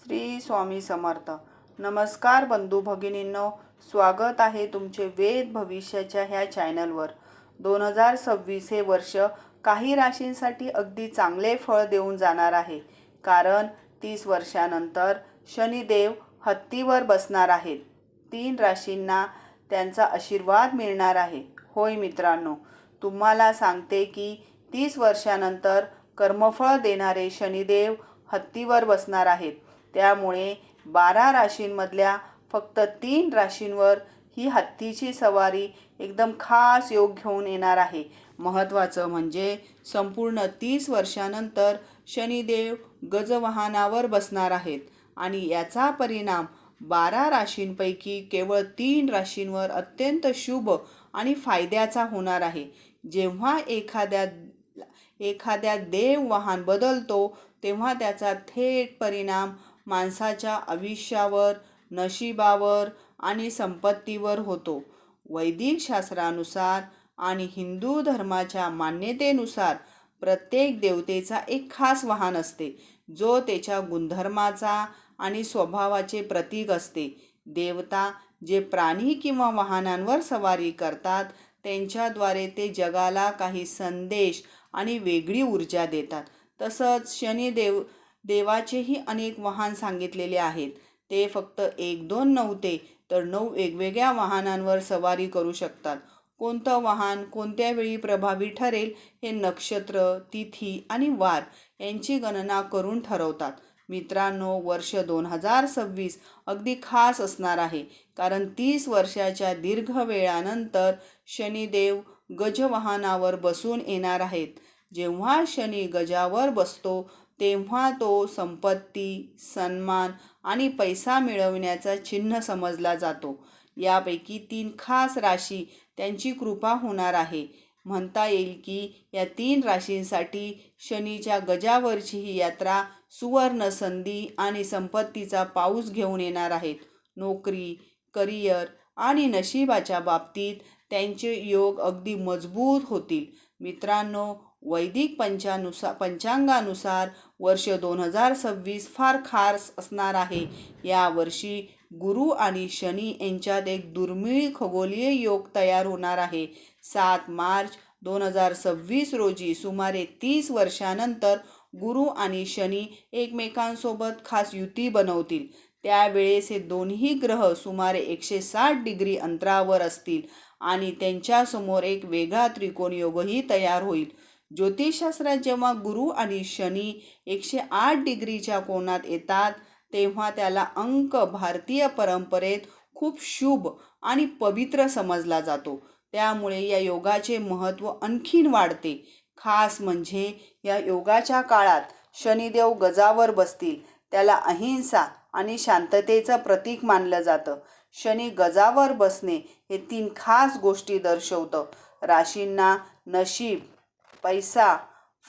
श्री स्वामी समर्थ. नमस्कार बंधू भगिनींनो स्वागत आहे तुमचे वेद भविष्याच्या ह्या चॅनलवर. दोन हजार सव्वीस हे वर्ष काही राशींसाठी अगदी चांगले फळ देऊन जाणार आहे. कारण तीस वर्षानंतर शनिदेव हत्तीवर बसणार आहेत. तीन राशींना त्यांचा आशीर्वाद मिळणार आहे. होय मित्रांनो तुम्हाला सांगते की तीस वर्षानंतर कर्मफळ देणारे शनिदेव हत्तीवर बसणार आहेत. त्यामुळे बारा राशींमधल्या फक्त तीन राशींवर ही हत्तीची सवारी एकदम खास योग घेऊन येणार आहे. महत्त्वाचं म्हणजे संपूर्ण तीस वर्षानंतर शनिदेव गजवाहनावर बसणार आहेत आणि याचा परिणाम बारा राशींपैकी केवळ तीन राशींवर अत्यंत शुभ आणि फायद्याचा होणार आहे. जेव्हा एखाद्या एखाद्या देव वाहन बदलतो तेव्हा त्याचा थेट परिणाम माणसाच्या आयुष्यावर नशिबावर आणि संपत्तीवर होतो. वैदिक शास्त्रानुसार आणि हिंदू धर्माच्या मान्यतेनुसार प्रत्येक देवतेचा एक खास वाहन असते जो त्याच्या गुणधर्माचा आणि स्वभावाचे प्रतीक असते. देवता जे प्राणी किंवा वाहनांवर सवारी करतात त्यांच्याद्वारे ते जगाला काही संदेश आणि वेगळी ऊर्जा देतात. तसंच शनिदेव देवाचेही अनेक वाहन सांगितलेले आहेत. ते फक्त एक दोन नव्हते तर नऊ वेगवेगळ्या वाहनांवर सवारी करू शकतात. कोणतं वाहन कोणत्या वेळी प्रभावी ठरेल हे नक्षत्र तिथी आणि वार यांची गणना करून ठरवतात. मित्रांनो वर्ष दोन हजार सव्वीस अगदी खास असणार आहे कारण तीस वर्षाच्या दीर्घ वेळानंतर शनिदेव गजवाहनावर बसून येणार आहेत. जेव्हा शनी गजावर बसतो तेव्हा तो संपत्ती सन्मान आणि पैसा मिळवण्याचा चिन्ह समजला जातो. यापैकी तीन खास राशी त्यांची कृपा होणार आहे. म्हणता येईल की या तीन राशींसाठी शनीच्या गजावरची ही यात्रा सुवर्ण संधी आणि संपत्तीचा पाऊस घेऊन येणार आहेत नोकरी करिअर आणि नशिबाच्या बाबतीत त्यांचे योग अगदी मजबूत होतील. मित्रांनो वैदिक पंचानुसार पंचांगानुसार वर्ष दोन हजार सव्वीस फार खास असणार आहे. यावर्षी गुरु आणि शनी यांच्यात एक दुर्मिळ खगोलीय योग तयार होणार आहे. सात मार्च दोन हजार सव्वीस रोजी सुमारे तीस वर्षानंतर गुरु आणि शनी एकमेकांसोबत खास युती बनवतील. त्यावेळेस हे दोन्ही ग्रह सुमारे एकशे साठ डिग्री अंतरावर असतील आणि त्यांच्यासमोर एक वेगळा त्रिकोण योगही तयार होईल. ज्योतिषशास्त्रात जेव्हा गुरु आणि शनी एकशे आठ डिग्रीच्या कोणात येतात तेव्हा त्याला अंक भारतीय परंपरेत खूप शुभ आणि पवित्र समजला जातो. त्यामुळे या योगाचे महत्त्व आणखीन वाढते. खास म्हणजे या योगाच्या काळात शनिदेव गजावर बसतील. त्याला अहिंसा आणि शांततेचं प्रतीक मानलं जातं. शनी गजावर बसणे हे तीन खास गोष्टी दर्शवतं. राशींना नशीब पैसा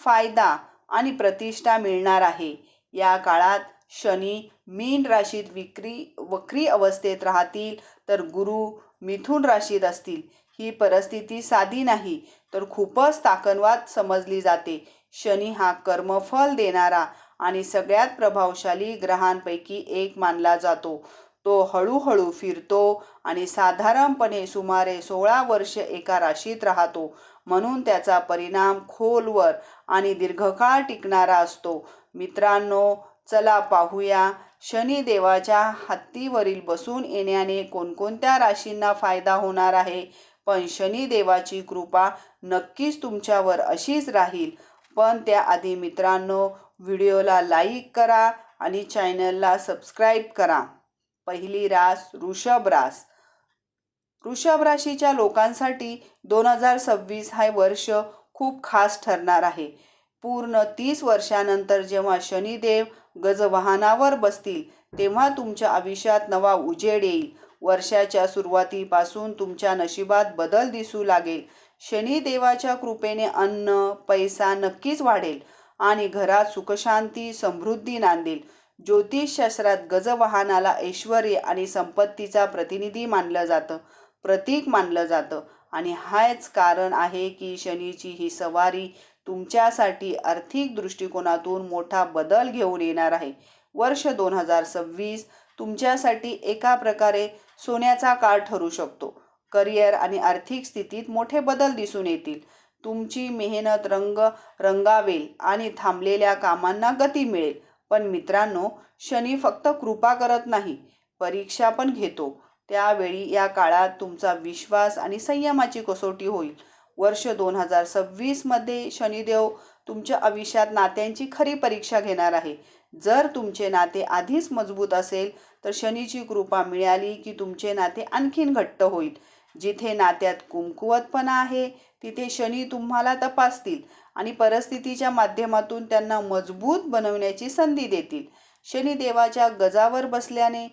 फायदा आणि प्रतिष्ठा मिळणार आहे. या काळात शनी मीन राशीत विक्री वक्री अवस्थेत राहतील तर गुरु मिथुन राशीत असतील. ही परिस्थिती साधी नाही तर खूपच ताकणवाद समजली जाते. शनी हा कर्मफल देणारा आणि सगळ्यात प्रभावशाली ग्रहांपैकी एक मानला जातो. तो हळूहळू फिरतो आणि साधारणपणे सुमारे सोळा वर्ष एका राशीत राहतो. म्हणून त्याचा परिणाम खोलवर आणि दीर्घकाळ टिकणारा असतो. मित्रांनो चला पाहूया. शनिदेवाच्या हत्तीवरील बसून येण्याने कोणकोणत्या राशींना फायदा होणार आहे? पण शनिदेवाची कृपा नक्कीच तुमच्यावर अशीच राहील. पण त्याआधी मित्रांनो व्हिडिओला लाईक करा आणि चॅनलला सबस्क्राईब करा. पहिली रास वृषभ रास. वृषभ राशीच्या लोकांसाठी दोन हजार सव्वीस हे वर्ष खूप खास ठरणार आहे. पूर्ण तीस वर्षानंतर जेव्हा शनिदेव गजवाहनावर बसतील तेव्हा तुमच्या आयुष्यात नवा उजेड येईल. वर्षाच्या सुरुवातीपासून तुमच्या नशिबात बदल दिसू लागेल. शनिदेवाच्या कृपेने अन्न पैसा नक्कीच वाढेल आणि घरात सुखशांती समृद्धी नांदेल. ज्योतिषशास्त्रात गजवाहनाला ऐश्वर आणि संपत्तीचा प्रतिनिधी मानलं जातं. प्रतीक मानलं जातं. आणि हाच कारण आहे की शनीची ही सवारी तुमच्यासाठी आर्थिक दृष्टिकोनातून मोठा बदल घेऊन येणार आहे. वर्ष दोन हजार सव्वीस तुमच्यासाठी एका प्रकारे सोन्याचा काळ ठरू शकतो. करिअर आणि आर्थिक स्थितीत मोठे बदल दिसून येतील. तुमची मेहनत रंग रंगावेल आणि थांबलेल्या कामांना गती मिळेल. पण मित्रांनो शनी फक्त कृपा करत नाही परीक्षा पण घेतो. त्यावेळी या काळात तुमचा विश्वास आणि संयमाची कसोटी होईल. वर्ष दोन हजार सव्वीसमध्ये शनिदेव तुमच्या आयुष्यात नात्यांची खरी परीक्षा घेणार आहे. जर तुमचे नाते आधीच मजबूत असेल तर शनीची कृपा मिळाली की तुमचे नाते आणखीन घट्ट होईल. जिथे नात्यात कुमकुवतपणा आहे तिथे शनी तुम्हाला तपासतील आणि परिस्थितीच्या माध्यमातून त्यांना मजबूत बनवण्याची संधी देतील. शनिदेवाच्या गजावर बसल्याने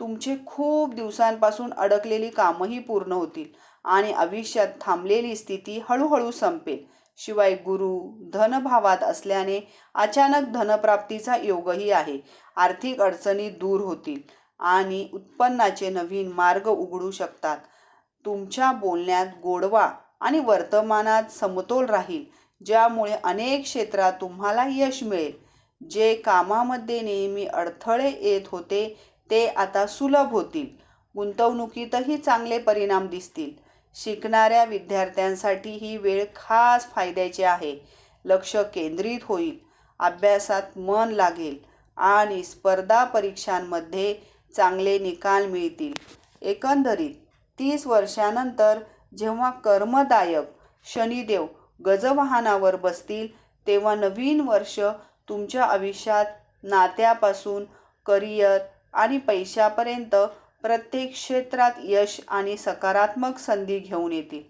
तुमचे खूप दिवसांपासून अडकलेली कामही पूर्ण होतील आणि आयुष्यात थांबलेली स्थिती हळूहळू संपेल. शिवाय गुरु धनभावात असल्याने अचानक धनप्राप्तीचा योगही आहे. आर्थिक अडचणी दूर होतील आणि उत्पन्नाचे नवीन मार्ग उघडू शकतात. तुमच्या बोलण्यात गोडवा आणि वर्तमानात समतोल राहील ज्यामुळे अनेक क्षेत्रात तुम्हाला यश मिळेल. जे कामामध्ये नेहमी अडथळे येत होते ते आता सुलभ होतील. गुंतवणुकीतही चांगले परिणाम दिसतील. शिकणाऱ्या विद्यार्थ्यांसाठी ही वेळ खास फायद्याची आहे. लक्ष केंद्रित होईल. अभ्यासात मन लागेल आणि स्पर्धा परीक्षांमध्ये चांगले निकाल मिळतील. एकंदरीत तीस वर्षानंतर जेव्हा कर्मदायक शनिदेव गजवाहनावर बसतील तेव्हा नवीन वर्ष तुमच्या आयुष्यात नात्यापासून करिअर आणि पैशापर्यंत प्रत्येक क्षेत्रात यश आणि सकारात्मक संधी घेऊन येतील.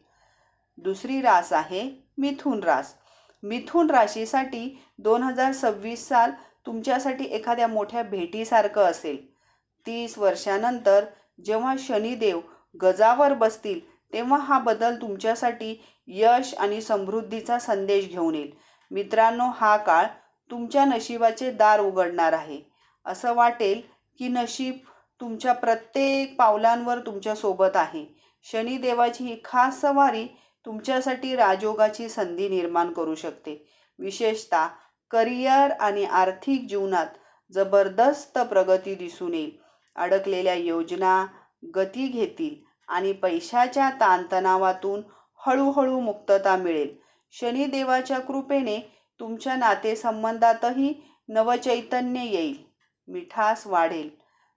दुसरी रास आहे मिथुन रास. मिथुन राशीसाठी दोन हजार सव्वीस साल तुमच्यासाठी एखाद्या मोठ्या भेटीसारखं असेल. तीस वर्षानंतर जेव्हा शनिदेव गजावर बसतील तेव्हा हा बदल तुमच्यासाठी यश आणि समृद्धीचा संदेश घेऊन येईल. मित्रांनो हा काळ तुमच्या नशिबाचे दार उघडणार आहे. असं वाटेल की नशीब तुमच्या प्रत्येक पावलांवर तुमच्यासोबत आहे. शनिदेवाची ही खास सवारी तुमच्यासाठी राजयोगाची संधी निर्माण करू शकते. विशेषतः करिअर आणि आर्थिक जीवनात जबरदस्त प्रगती दिसून येईल. अडकलेल्या योजना गती घेतील आणि पैशाच्या ताणतणावातून हळूहळू मुक्तता मिळेल. शनिदेवाच्या कृपेने तुमच्या नातेसंबंधातही नवचैतन्य येईल. मिठास वाढेल.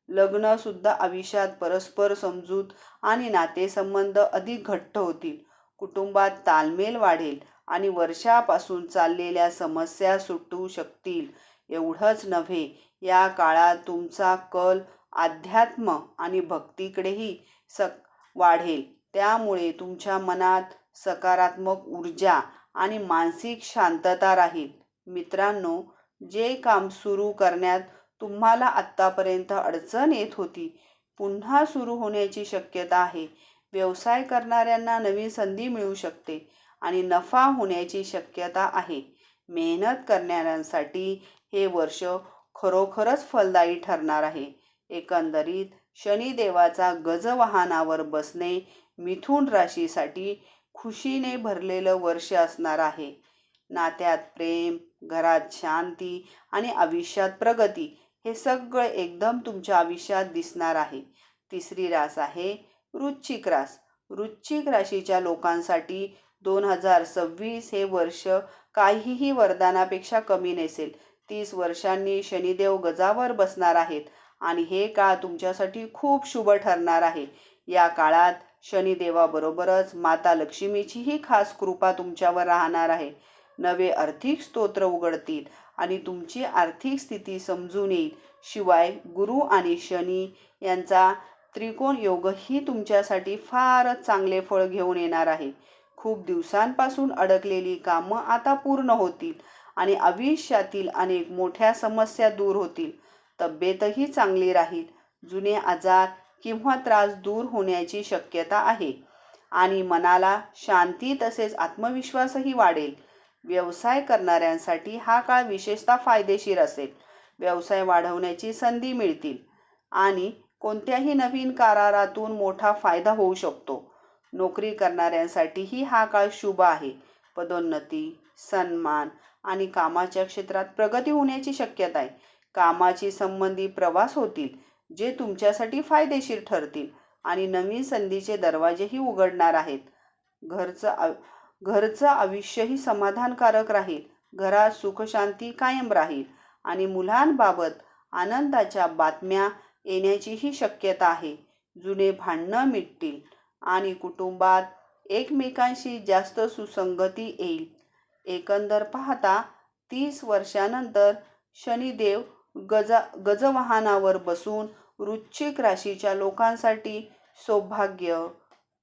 लग्नसुद्धा आयुष्यात परस्पर समजूत आणि नातेसंबंध अधिक घट्ट होतील. कुटुंबात तालमेल वाढेल आणि वर्षापासून चाललेल्या समस्या सुटू शकतील. एवढंच नव्हे या काळात तुमचा कल अध्यात्म आणि भक्तीकडेही सक वाढेल. त्यामुळे तुमच्या मनात सकारात्मक ऊर्जा आणि मानसिक शांतता राहील. मित्रांनो जे काम सुरू करण्यात तुम्हाला आत्तापर्यंत अडचण येत होती. पुन्हा सुरू होण्याची शक्यता आहे. व्यवसाय करणाऱ्यांना नवीन संधी मिळू शकते आणि नफा होण्याची शक्यता आहे. मेहनत करणाऱ्यांसाठी हे वर्ष खरोखरच फलदायी ठरणार आहे. एकंदरीत शनिदेवाचा गजवाहनावर बसणे मिथुन राशीसाठी खुशीने भरलेलं वर्ष असणार आहे. नात्यात प्रेम घरात शांती आणि आयुष्यात प्रगती हे सगळं एकदम तुमच्या आयुष्यात दिसणार आहे. तिसरी रास आहे वृश्चिक रास. वृश्चिक राशीच्या लोकांसाठी दोन हजार सव्वीस हे वर्ष काहीही वरदानापेक्षा कमी नसेल. तीस वर्षांनी शनिदेव गजावर बसणार आहेत आणि हे काळ तुमच्यासाठी खूप शुभ ठरणार आहे. या काळात शनिदेवाबरोबरच माता लक्ष्मीचीही खास कृपा तुमच्यावर राहणार आहे. नवे आर्थिक स्तोत्र उघडतील आणि तुमची आर्थिक स्थिती समजून येईल. शिवाय गुरु आणि शनी यांचा त्रिकोण योगही तुमच्यासाठी फारच चांगले फळ घेऊन येणार आहे. खूप दिवसांपासून अडकलेली कामं आता पूर्ण होतील आणि आयुष्यातील अनेक मोठ्या समस्या दूर होतील. तब्येतही चांगली राहील. जुने आजार किंवा त्रास दूर होण्याची शक्यता आहे. आणि मनाला शांती तसेच आत्मविश्वासही वाढेल. व्यवसाय करणाऱ्यांसाठी हा काळ विशेषतः फायदेशीर असेल. व्यवसाय वाढवण्याची संधी मिळतील आणि कोणत्याही नवीन करारातून मोठा फायदा होऊ शकतो. नोकरी करणाऱ्यांसाठीही हा काळ शुभ आहे. पदोन्नती सन्मान आणि कामाच्या क्षेत्रात प्रगती होण्याची शक्यता आहे. कामाची संबंधी प्रवास होतील जे तुमच्यासाठी फायदेशीर ठरतील आणि नवीन संधीचे दरवाजेही उघडणार आहेत. घरचं घरचं आयुष्यही समाधानकारक राहील. घरात सुखशांती कायम राहील. आणि मुलांबाबत आनंदाच्या बातम्या येण्याचीही शक्यता आहे. जुने भांडणं मिटतील आणि कुटुंबात एकमेकांशी जास्त सुसंगती येईल. एकंदर पाहता तीस वर्षानंतर शनिदेव गजा गजवाहनावर बसून वृश्चिक राशीच्या लोकांसाठी सौभाग्य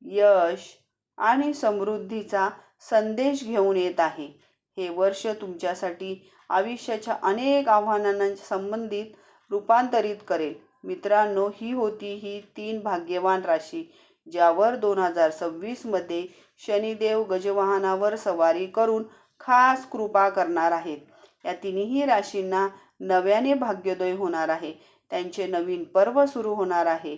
यश आणि समृद्धीचा संदेश घेऊन येत आहे. हे वर्ष तुमच्यासाठी आयुष्याच्या अनेक आव्हानांना संबंधित रूपांतरित करेल. मित्रांनो ही होती ही तीन भाग्यवान राशी ज्यावर दोन हजार सव्वीसमध्ये शनिदेव गजवाहनावर सवारी करून खास कृपा करणार आहेत. या तिन्ही राशींना नव्याने भाग्योदय होणार आहे. त्यांचे नवीन पर्व सुरू होणार आहे.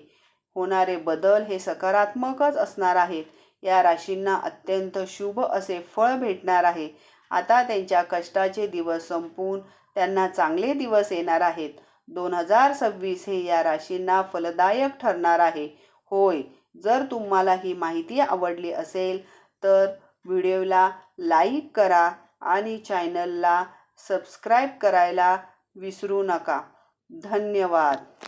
होणारे बदल हे सकारात्मकच असणार आहेत. या राशींना अत्यंत शुभ असे फळ भेटणार आहे. आता त्यांच्या कष्टाचे दिवस संपून त्यांना चांगले दिवस येणार आहेत. दोन हजार सव्वीस हे या राशींना फलदायक ठरणार आहे. होय जर तुम्हाला ही माहिती आवडली असेल तर व्हिडिओला लाईक करा आणि चॅनलला सबस्क्राईब करायला विसरू नका. धन्यवाद.